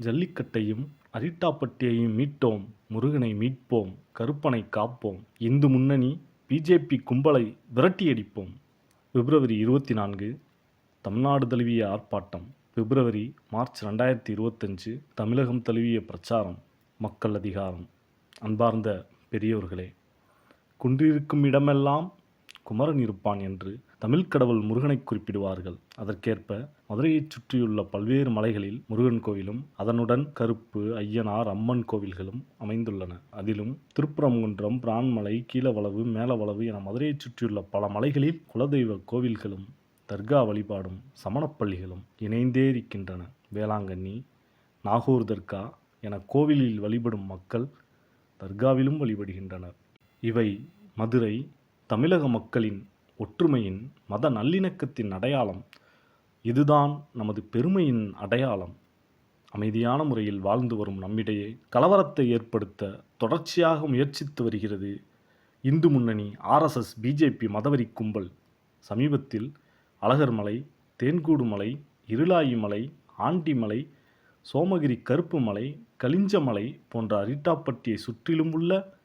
ஜல்லிக்கட்டையும் அரிட்டாப்பட்டியையும் மீட்டோம் முருகனை மீட்போம் கருப்பனை காப்போம். இந்து முன்னணி பிஜேபி கும்பலை விரட்டியடிப்போம். பிப்ரவரி இருபத்தி நான்கு தமிழ்நாடு தழுவிய ஆர்ப்பாட்டம். பிப்ரவரி மார்ச் ரெண்டாயிரத்தி இருபத்தஞ்சு தமிழகம் தழுவிய பிரச்சாரம். மக்கள் அதிகாரம். அன்பார்ந்த பெரியோர்களே குன்றிருக்கும் இடமெல்லாம் குமரன் இருப்பான் என்று தமிழ் கடவுள் முருகனை குறிப்பிடுவார்கள். அதற்கேற்ப மதுரையைச் சுற்றியுள்ள பல்வேறு மலைகளில் முருகன் கோவிலும் அதனுடன் கருப்பு ஐயனார் அம்மன் கோவில்களும் அமைந்துள்ளன. அதிலும் திருப்பரங்குன்றம் பிரான்மலை கீழவளவு மேலவளவு என மதுரையைச் சுற்றியுள்ள பல மலைகளில் குலதெய்வ கோவில்களும் தர்கா வழிபாடும் சமணப்பள்ளிகளும் இணைந்தே இருக்கின்றன வேளாங்கண்ணி நாகூர் தர்கா என கோவிலில் வழிபடும் மக்கள் தர்காவிலும் வழிபடுகின்றனர். இவை மதுரை தமிழக மக்களின் ஒற்றுமையின் மத நல்லிணக்கத்தின் அடையாளம் இதுதான் நமது பெருமையின் அடையாளம். அமைதியான முறையில் வாழ்ந்து வரும் நம்மிடையே கலவரத்தை ஏற்படுத்த தொடர்ச்சியாக முயற்சித்து வருகிறது. இந்து முன்னணி ஆர்எஸ்எஸ் பிஜேபி மதவரி கும்பல். சமீபத்தில் அழகர்மலை தேன்கூடுமலை இருளாயிமலை இருளாயி மலை ஆண்டிமலை சோமகிரி கருப்பு மலை கலிஞ்சமலை போன்ற அரிட்டாப்பட்டியை சுற்றிலும் உள்ள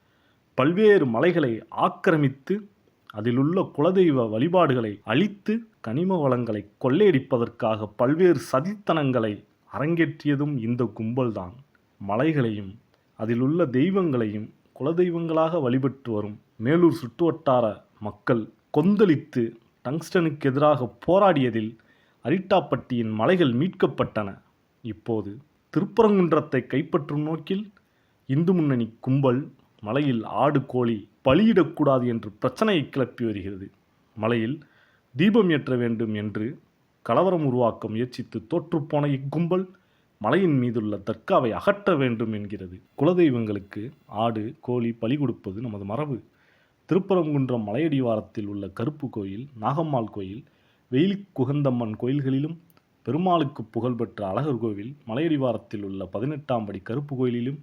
பல்வேறு மலைகளை ஆக்கிரமித்து அதிலுள்ள குலதெய்வ வழிபாடுகளை அழித்து கனிம வளங்களை கொள்ளையடிப்பதற்காக பல்வேறு சதித்தனங்களை அரங்கேற்றியதும் இந்த கும்பல்தான். மலைகளையும் அதிலுள்ள தெய்வங்களையும் குலதெய்வங்களாக வழிபட்டு வரும் மேலூர் சுற்றுவட்டார மக்கள் கொந்தளித்து டங்ஸ்டனுக்கு எதிராக போராடியதில் அரிட்டாப்பட்டியின் மலைகள் மீட்கப்பட்டன. இப்போது திருப்பரங்குன்றத்தை கைப்பற்றும் நோக்கில் இந்து முன்னணி கும்பல் மலையில் ஆடு கோழி பலியிடக்கூடாது என்று பிரச்சனையை கிளப்பி வருகிறது. மலையில் தீபம் ஏற்ற வேண்டும் என்று கலவரம் உருவாக்க முயற்சித்து தோற்றுப்போன இக்கும்பல் மலையின் மீதுள்ள தர்காவை அகற்ற வேண்டும் என்கிறது. குலதெய்வங்களுக்கு ஆடு கோழி பலி கொடுப்பது நமது மரபு. திருப்பரங்குன்றம் மலையடிவாரத்தில் உள்ள கருப்பு கோயில் நாகம்மாள் கோயில் வெயில் குகந்தம்மன் கோயில்களிலும் பெருமாளுக்கு புகழ்பெற்ற அழகர் கோவில் மலையடிவாரத்தில் உள்ள பதினெட்டாம் படி கருப்பு கோயிலிலும்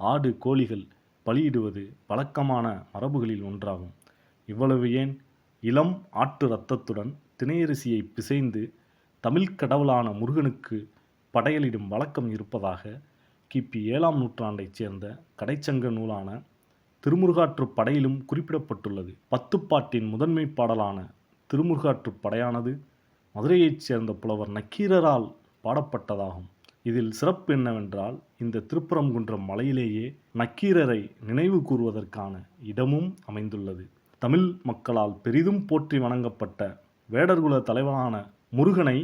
ஆடு கோழிகள் பலியிடுவது வழக்கமான மரபுகளில் ஒன்றாகும். இவ்வளவு ஏன்? இளம் ஆட்டு இரத்தத்துடன் திணையரிசியை பிசைந்து தமிழ் கடவுளான முருகனுக்கு படையலிடும் வழக்கம் இருப்பதாக கிபி ஏழாம் நூற்றாண்டைச் சேர்ந்த கடைச்சங்க நூலான திருமுருகாற்று படையிலும் குறிப்பிடப்பட்டுள்ளது. பத்துப்பாட்டின் முதன்மை பாடலான திருமுருகாற்று படையானது மதுரையைச் சேர்ந்த புலவர் நக்கீரரால் பாடப்பட்டதாகும். இதில் சிறப்பு என்னவென்றால் இந்த திருப்பரங்குன்றம் மலையிலேயே நக்கீரரை நினைவு கூறுவதற்கான இடமும் அமைந்துள்ளது. தமிழ் மக்களால் பெரிதும் போற்றி வணங்கப்பட்ட வேடர்குல தலைவனான முருகனை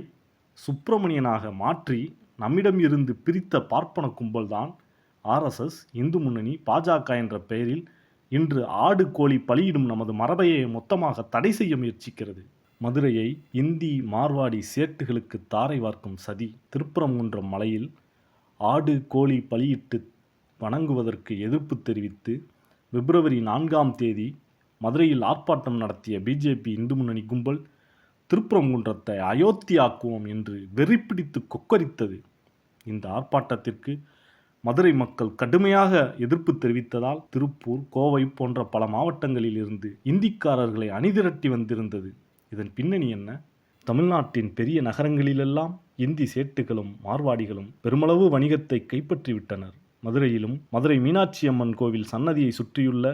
சுப்பிரமணியனாக மாற்றி நம்மிடம் இருந்து பிரித்த பார்ப்பன கும்பல்தான் ஆர்எஸ்எஸ் இந்து முன்னணி பாஜக என்ற பெயரில் இன்று ஆடு கோழி பலியிடும் நமது மரபையை மொத்தமாக தடை செய்ய முயற்சிக்கிறது. மதுரையை இந்தி மார்வாடி சேட்டுகளுக்கு தாரை வார்க்கும் சதி திருப்பரங்குன்றம் மலையில் ஆடு கோழி பலியிட்டு வணங்குவதற்கு எதிர்ப்பு தெரிவித்து பிப்ரவரி நான்காம் தேதி மதுரையில் ஆர்ப்பாட்டம் நடத்திய பிஜேபி இந்து முன்னணி கும்பல் திருப்பரங்குன்றத்தை அயோத்தியாக்குவோம் என்று வெறிப்பிடித்து கொக்கரித்தது. இந்த ஆர்ப்பாட்டத்திற்கு மதுரை மக்கள் கடுமையாக எதிர்ப்பு தெரிவித்ததால் திருப்பூர் கோவை போன்ற பல மாவட்டங்களில் இருந்து இந்திக்காரர்களை அணிதிரட்டி வந்திருந்தது. இதன் பின்னணி என்ன? தமிழ்நாட்டின் பெரிய நகரங்களிலெல்லாம் இந்தி சேட்டுகளும் மார்வாடிகளும் பெருமளவு வணிகத்தை கைப்பற்றிவிட்டனர். மதுரையிலும் மதுரை மீனாட்சி அம்மன் கோவில் சன்னதியை சுற்றியுள்ள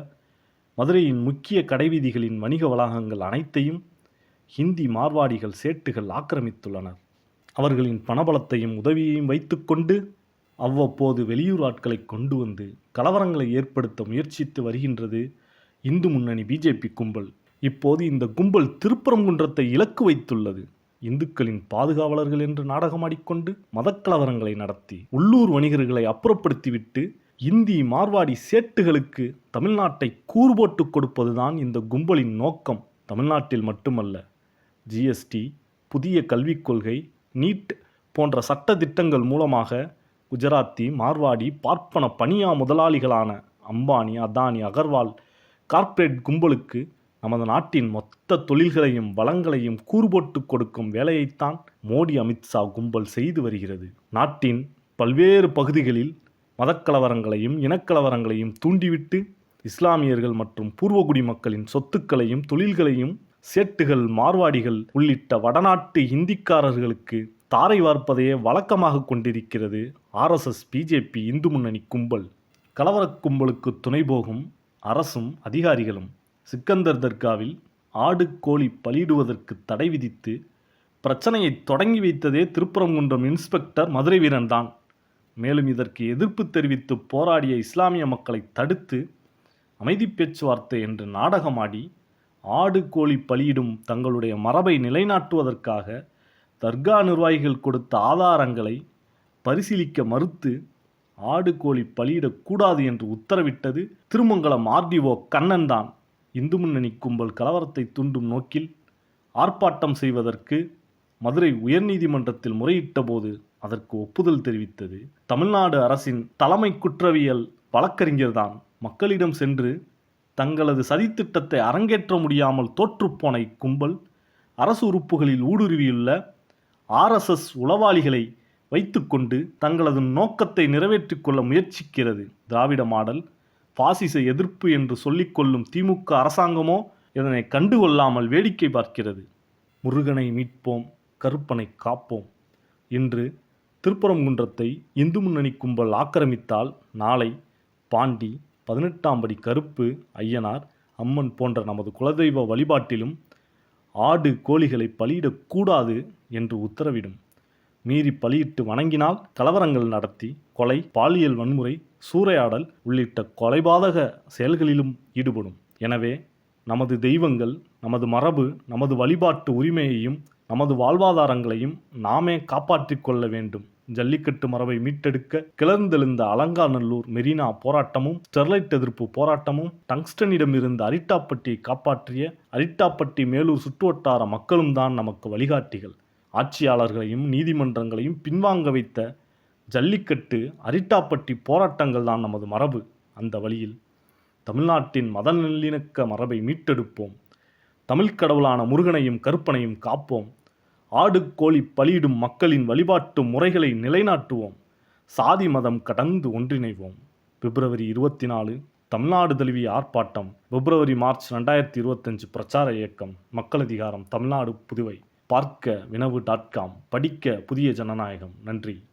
மதுரையின் முக்கிய கடைவீதிகளின் வணிக வளாகங்கள் அனைத்தையும் ஹிந்தி மார்வாடிகள் சேட்டுகள் ஆக்கிரமித்துள்ளனர். அவர்களின் பணபலத்தையும் உதவியையும் வைத்துக்கொண்டு அவ்வப்போது வெளியூர் ஆட்களை கொண்டு வந்து கலவரங்களை ஏற்படுத்த முயற்சித்து வருகின்றது இந்து முன்னணி பிஜேபி கும்பல். இப்போது இந்த கும்பல் திருப்பரங்குன்றத்தை இலக்கு வைத்துள்ளது. இந்துக்களின் பாதுகாவலர்கள் என்று நாடகமாடிக்கொண்டு மதக்கலவரங்களை நடத்தி உள்ளூர் வணிகர்களை அப்புறப்படுத்திவிட்டு இந்தி மார்வாடி சேட்டுகளுக்கு தமிழ்நாட்டை கூறுபோட்டு கொடுப்பதுதான் இந்த கும்பலின் நோக்கம். தமிழ்நாட்டில் மட்டுமல்ல ஜிஎஸ்டி புதிய கல்விக் கொள்கை நீட் போன்ற சட்ட திட்டங்கள் மூலமாக குஜராத்தி மார்வாடி பார்ப்பன பனியா முதலாளிகளான அம்பானி அதானி அகர்வால் கார்ப்பரேட் கும்பலுக்கு நமது நாட்டின் மொத்த தொழில்களையும் வளங்களையும் கூறுபோட்டு கொடுக்கும் வேலையைத்தான் மோடி அமித்ஷா கும்பல் செய்து வருகிறது. நாட்டின் பல்வேறு பகுதிகளில் மதக்கலவரங்களையும் இனக்கலவரங்களையும் தூண்டிவிட்டு இஸ்லாமியர்கள் மற்றும் பூர்வகுடி மக்களின் சொத்துக்களையும் தொழில்களையும் சேட்டுகள் மார்வாடிகள் உள்ளிட்ட வடநாட்டு இந்திக்காரர்களுக்கு தாரை வார்ப்பதையே வழக்கமாக கொண்டிருக்கிறது ஆர்எஸ்எஸ் பிஜேபி இந்து முன்னணி கும்பல். கலவரக் கும்பலுக்கு துணை போகும் அரசும் அதிகாரிகளும் சிக்கந்தர் தர்காவில் ஆடு கோழி பலியிடுவதற்கு தடை விதித்து பிரச்சனையை தொடங்கி வைத்ததே திருப்பரங்குன்றம் இன்ஸ்பெக்டர் மதுரை வீரன்தான். மேலும் இதற்கு எதிர்ப்பு தெரிவித்து போராடிய இஸ்லாமிய மக்களை தடுத்து அமைதி பேச்சுவார்த்தை என்று நாடகமாடி ஆடு கோழி பலியிடும் தங்களுடைய மரபை நிலைநாட்டுவதற்காக தர்கா நிர்வாகிகள் கொடுத்த ஆதாரங்களை பரிசீலிக்க மறுத்து ஆடு கோழி பலியிடக்கூடாது என்று உத்தரவிட்டது திருமங்கலம் ஆர்டிஓ கண்ணன் தான் இந்து முன்னணி கும்பல் கலவரத்தை தூண்டும் நோக்கில் ஆர்ப்பாட்டம் செய்வதற்கு மதுரை உயர்நீதிமன்றத்தில் முறையிட்டபோது அதற்கு ஒப்புதல் தெரிவித்தது. தமிழ்நாடு அரசின் தலைமை குற்றவியல் வழக்கறிஞர்தான் மக்களிடம் சென்று தங்களது சதித்திட்டத்தை அரங்கேற்ற முடியாமல் தோற்றுப்போன இக்கும்பல் அரசு உறுப்புகளில் ஊடுருவியுள்ள ஆர்எஸ்எஸ் உளவாளிகளை வைத்துக்கொண்டு தங்களது நோக்கத்தை நிறைவேற்றிக் கொள்ள முயற்சிக்கிறது. திராவிட மாடல் பாசிச எதிர்ப்பு என்று சொல்லிக்கொள்ளும் திமுக அரசாங்கமோ இதனை கண்டுகொள்ளாமல் வேடிக்கை பார்க்கிறது. முருகனை மீட்போம் கருப்பனை காப்போம். இன்று திருப்பரங்குன்றத்தை இந்து முன்னணி கும்பல் ஆக்கிரமித்தால் நாளை பாண்டி பதினெட்டாம் படி கருப்பு ஐயனார் அம்மன் போன்ற நமது குலதெய்வ வழிபாட்டிலும் ஆடு கோழிகளை பலியிடக்கூடாது என்று உத்தரவிடும். மீறி பலியிட்டு வணங்கினால் கலவரங்கள் நடத்தி கொலை பாலியல் வன்முறை சூறையாடல் உள்ளிட்ட கொலைபாதக செயல்களிலும் ஈடுபடும். எனவே நமது தெய்வங்கள் நமது மரபு நமது வழிபாட்டு உரிமையையும் நமது வாழ்வாதாரங்களையும் நாமே காப்பாற்றிக் கொள்ள வேண்டும். ஜல்லிக்கட்டு மரபை மீட்டெடுக்க கிளர்ந்தெழுந்த அலங்காநல்லூர் மெரினா போராட்டமும் ஸ்டெர்லைட் எதிர்ப்பு போராட்டமும் டங்ஸ்டனிடமிருந்து அரிட்டாப்பட்டியை காப்பாற்றிய அரிட்டாப்பட்டி மேலூர் சுற்றுவட்டார மக்களும் தான் நமக்கு வழிகாட்டிகள். ஆட்சியாளர்களையும் நீதிமன்றங்களையும் பின்வாங்க வைத்த ஜல்லிக்கட்டு அரிட்டாப்பட்டி போராட்டங்கள் தான் நமது மரபு. அந்த வழியில் தமிழ்நாட்டின் மத நல்லிணக்க மரபை மீட்டெடுப்போம். தமிழ்க் கடவுளான முருகனையும் கருப்பனையும் காப்போம். ஆடு கோழி பலியிடும் மக்களின் வழிபாட்டு முறைகளை நிலைநாட்டுவோம். சாதி மதம் கடந்து ஒன்றிணைவோம். பிப்ரவரி இருபத்தி நாலு தமிழ்நாடு தழுவிய ஆர்ப்பாட்டம் பிப்ரவரி மார்ச் ரெண்டாயிரத்தி இருபத்தஞ்சு பிரச்சார இயக்கம் மக்கள் அதிகாரம் தமிழ்நாடு புதுவை. பார்க்க வினவு டாட் காம் படிக்க புதிய ஜனநாயகம். நன்றி.